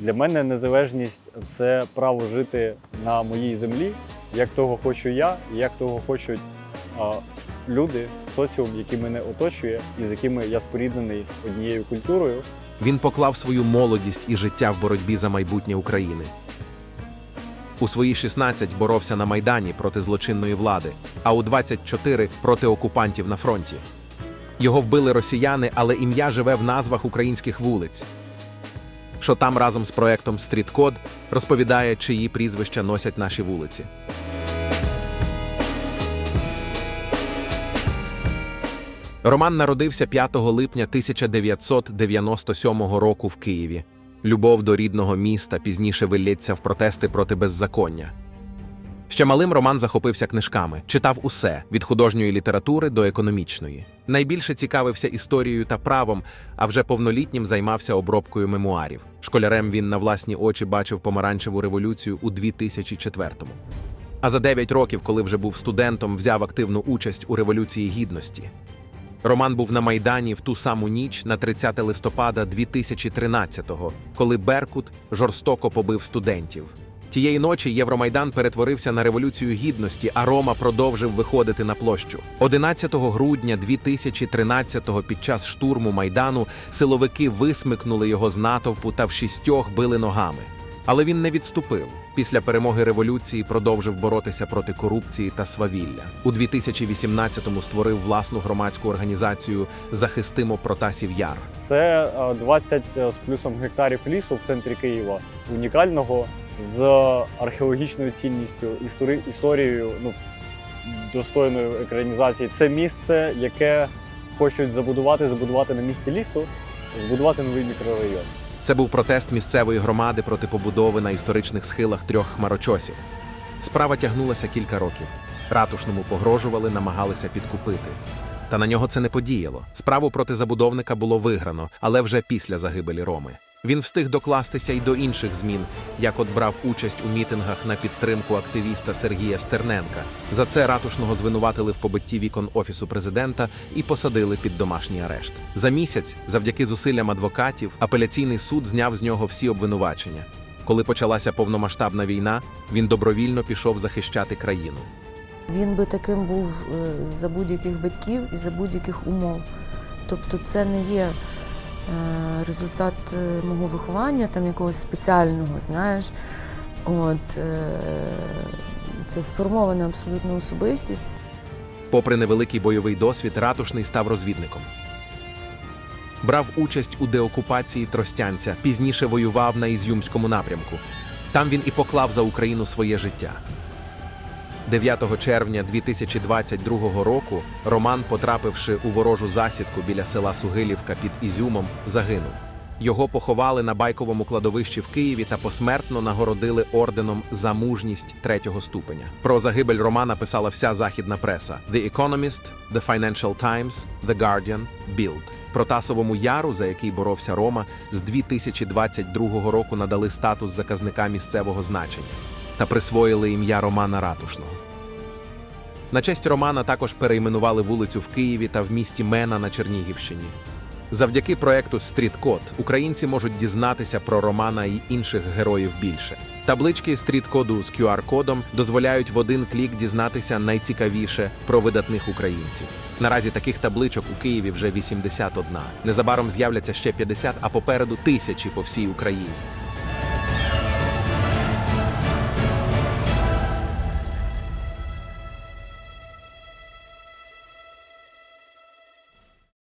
Для мене незалежність це право жити на моїй землі, як того хочу я, як того хочуть а, люди, соціум, який мене оточує, і з якими я споріднений однією культурою. Він поклав свою молодість і життя в боротьбі за майбутнє України. У свої 16 боровся на Майдані проти злочинної влади, а у 24 проти окупантів на фронті. Його вбили росіяни, але ім'я живе в назвах українських вулиць. Що там разом з проектом Стріткод розповідає, чиї прізвища носять наші вулиці. Роман народився 5 липня 1997 року в Києві. Любов до рідного міста пізніше виллється в протести проти беззаконня. Ще малим Роман захопився книжками, читав усе від художньої літератури до економічної. Найбільше цікавився історією та правом, а вже повнолітнім займався обробкою мемуарів. Школярем він на власні очі бачив помаранчеву революцію у 2004-му. А за 9 років, коли вже був студентом, взяв активну участь у революції гідності. Роман був на Майдані в ту саму ніч на 30 листопада 2013-го, коли Беркут жорстоко побив студентів. Тієї ночі Євромайдан перетворився на революцію гідності, а Рома продовжив виходити на площу. 11 грудня 2013-го під час штурму Майдану силовики висмикнули його з натовпу та в шістьох били ногами. Але він не відступив. Після перемоги революції продовжив боротися проти корупції та свавілля. У 2018-му створив власну громадську організацію Захистимо Протасів Яр. Це а, 20 з плюсом гектарів лісу в центрі Києва, унікального з археологічною цінністю, істори, історією, ну, достойною екранізації. Це місце, яке хочуть забудувати, забудувати на місці лісу, збудувати новий мікрорайон. Це був протест місцевої громади проти побудови на історичних схилах трьох хмарочосів. Справа тягнулася кілька років. Ратушному погрожували, намагалися підкупити. Та на нього це не подіяло. Справу проти забудовника було виграно, але вже після загибелі Роми. Він встиг докластися й до інших змін, як от брав участь у мітингах на підтримку активіста Сергія Стерненка. За це ратушного звинуватили в побитті вікон офісу президента і посадили під домашній арешт. За місяць, завдяки зусиллям адвокатів, апеляційний суд зняв з нього всі обвинувачення. Коли почалася повномасштабна війна, він добровільно пішов захищати країну. Він би таким був е, за будь-яких батьків і за будь-яких умов. Тобто це не є результат е, мого виховання, там якогось спеціального, знаєш. От, е, це сформована абсолютно особистість. Попри невеликий бойовий досвід, ратушний став розвідником. Брав участь у деокупації Тростянця, пізніше воював на Ізюмському напрямку. Там він і поклав за Україну своє життя. 9 червня 2022 року Роман, потрапивши у ворожу засідку біля села Сугилівка під Ізюмом, загинув. Його поховали на байковому кладовищі в Києві та посмертно нагородили орденом за мужність третього ступеня. Про загибель Романа писала вся західна преса: The Economist, The Financial Times, The Guardian, Bild. Протасовому яру, за який боровся Рома, з 2022 року надали статус заказника місцевого значення та присвоїли ім'я Романа Ратушного. На честь Романа також перейменували вулицю в Києві та в місті Мена на Чернігівщині. Завдяки проекту Стріткод українці можуть дізнатися про Романа і інших героїв більше. Таблички стріткоду з QR-кодом дозволяють в один клік дізнатися найцікавіше про видатних українців. Наразі таких табличок у Києві вже 81. Незабаром з'являться ще 50, а попереду тисячі по всій Україні.